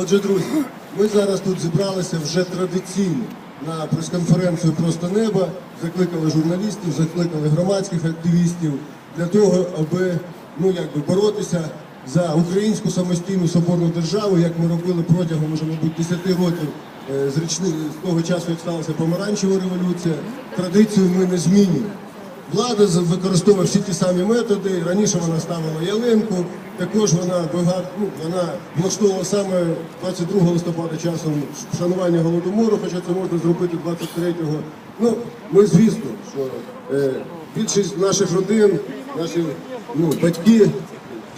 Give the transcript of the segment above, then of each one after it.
Отже, друзі, ми зараз тут зібралися вже традиційно на прес-конференцію Просто неба. Закликали журналістів, закликали громадських активістів для того, аби ну якби боротися за українську самостійну соборну державу, як ми робили протягом уже, мабуть, 10 років е, з річни з того часу, як сталася помаранчева революція. Традицію ми не змінюємо. Влада використовує всі ті самі методи. Раніше вона ставила ялинку, також вона багато ну, вона влаштовувала саме 22 листопада часом вшанування голодомору, хоча це можна зробити 23-го. Ну, ми звісно, що е, більшість наших родин, наші ну, батьки,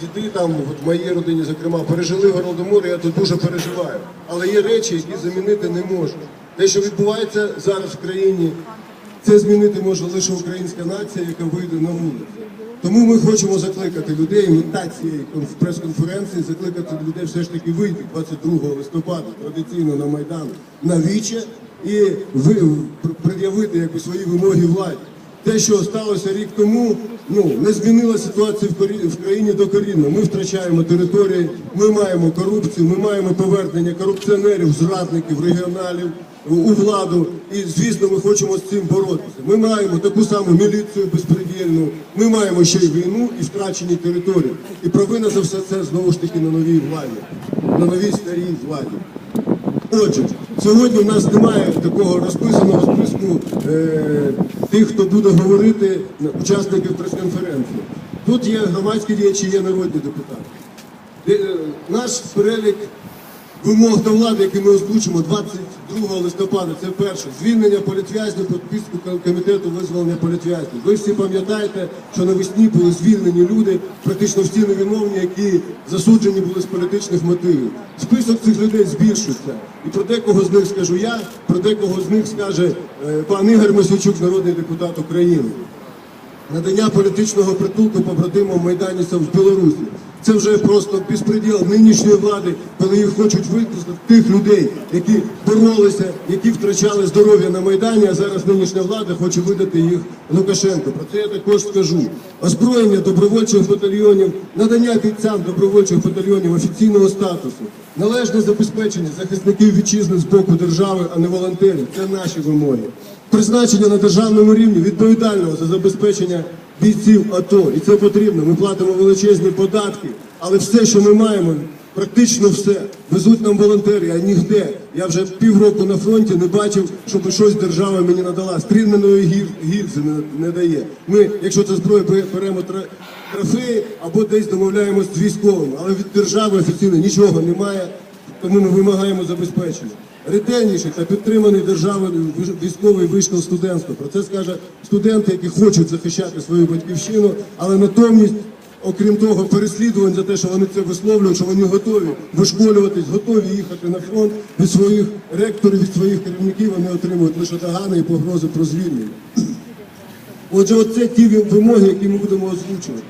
діти там, от в моїй родині, зокрема, пережили голодомор, я тут дуже переживаю. Але є речі, які замінити не можна. Те, що відбувається зараз в країні, це змінити може лише українська нація, яка вийде на вулицю. Тому ми хочемо закликати людей, мета цієї конф- прес-конференції, закликати людей все ж таки вийти 22 листопада традиційно на Майдан на віче і ви, пред'явити якби, свої вимоги владі. Те, що сталося рік тому, ну не змінила корі- в країні докорінно. Ми втрачаємо території, ми маємо корупцію, ми маємо повернення корупціонерів, зрадників, регіоналів у владу. І звісно, ми хочемо з цим боротися. Ми маємо таку саму міліцію безпредельну, ми маємо ще й війну і втрачені території. І провина за все це знову ж таки на новій владі, на новій старій владі. Отже, сьогодні в нас немає такого розписаного списку е, тих, хто буде говорити, учасників прес-конференції. Тут є громадські діячі, є народні депутати. Де, е, Наш перелік вимог до влади, які ми озвучимо 22 листопада, це перше. Звільнення політв'язнів, підписку комітету визволення політв'язнів. Ви всі пам'ятаєте, що навесні були звільнені люди, практично всі невиновні, які засуджені були з політичних мотивів. Список цих людей збільшується. І про декого з них скажу я, про декого з них скаже е, пан Ігор Мосійчук, народний депутат України надання політичного притулку побратимам майданівцям в Білорусі. Це вже просто безпреділ нинішньої влади, коли їх хочуть випустити тих людей, які боролися, які втрачали здоров'я на майдані. А зараз нинішня влада хоче видати їх Лукашенко. Про це я також скажу. Озброєння добровольчих батальйонів, надання бійцям добровольчих батальйонів офіційного статусу, належне забезпечення захисників вітчизни з боку держави, а не волонтерів. Це наші вимоги призначення на державному рівні відповідального за забезпечення бійців АТО. І це потрібно. Ми платимо величезні податки, але все, що ми маємо, практично все, везуть нам волонтери, а ніде. Я вже півроку на фронті не бачив, щоб щось держава мені надала. Стрільненої гір, гільзи не, не дає. Ми, якщо це зброя, беремо трофеї або десь домовляємось з військовими, але від держави офіційно нічого немає, тому ми вимагаємо забезпечення ретельніший та підтриманий державою військовий вишкіл студентства. Про це скаже студенти, які хочуть захищати свою батьківщину, але натомість, окрім того, переслідувань за те, що вони це висловлюють, що вони готові вишколюватись, готові їхати на фронт від своїх ректорів, від своїх керівників. Вони отримують лише догани і погрози про звільнення. Отже, оце ті вимоги, які ми будемо озвучувати.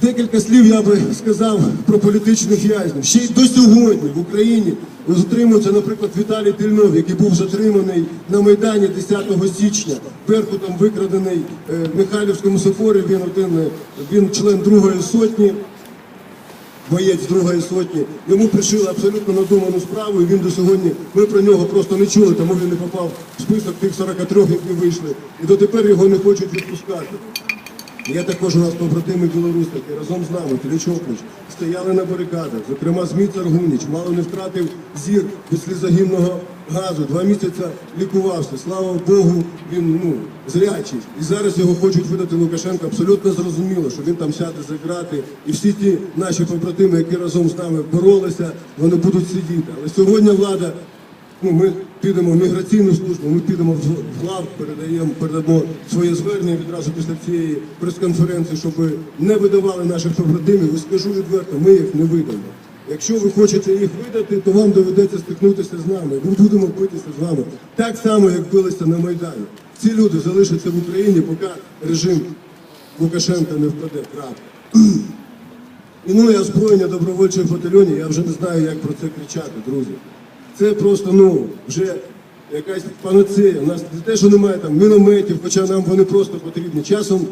Декілька слів я би сказав про політичних в'язнів. Ще й до сьогодні в Україні затримується, наприклад, Віталій Тельнов, який був затриманий на Майдані 10 січня. Беркутом викрадений е, в Михайлівському соборі. Він один е, він член Другої сотні, боєць Другої сотні. Йому пришили абсолютно надуману справу, і він до сьогодні. Ми про нього просто не чули, тому він не попав в список тих 43, які вийшли. І дотепер його не хочуть відпускати. Є також у нас побратими білоруси, які разом з нами, Клічоплич, стояли на барикадах. Зокрема, Зміт Аргуніч мало не втратив зір від слізогінного газу. Два місяці лікувався. Слава Богу, він ну зрячий. І зараз його хочуть видати Лукашенко. Абсолютно зрозуміло, що він там сяде за грати. І всі ті наші побратими, які разом з нами боролися, вони будуть сидіти. Але сьогодні влада ну, ми підемо в міграційну службу, ми підемо в глав, передаємо, передамо своє звернення відразу після цієї прес-конференції, щоб не видавали наших побратимів. І скажу відверто, ми їх не видамо. Якщо ви хочете їх видати, то вам доведеться стикнутися з нами. Ми будемо битися з вами. Так само, як билися на Майдані. Ці люди залишаться в Україні, поки режим Лукашенка не впаде. І ну і озброєння добровольчих батальйонів, я вже не знаю, як про це кричати, друзі. Це просто ну вже якась панацея. У нас не те, що немає там мінометів, хоча нам вони просто потрібні. Часом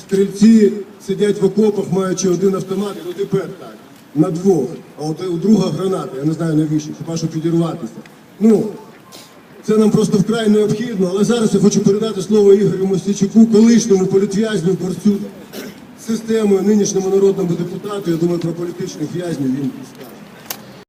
стрільці сидять в окопах, маючи один автомат, і тепер так. на двох, а от у друга граната, я не знаю навіщо, хіба що підірватися. Ну, це нам просто вкрай необхідно, але зараз я хочу передати слово Ігорю Мосійчуку, колишньому політв'язню, борцю системою, нинішньому народному депутату. Я думаю, про політичних в'язнів він скаже.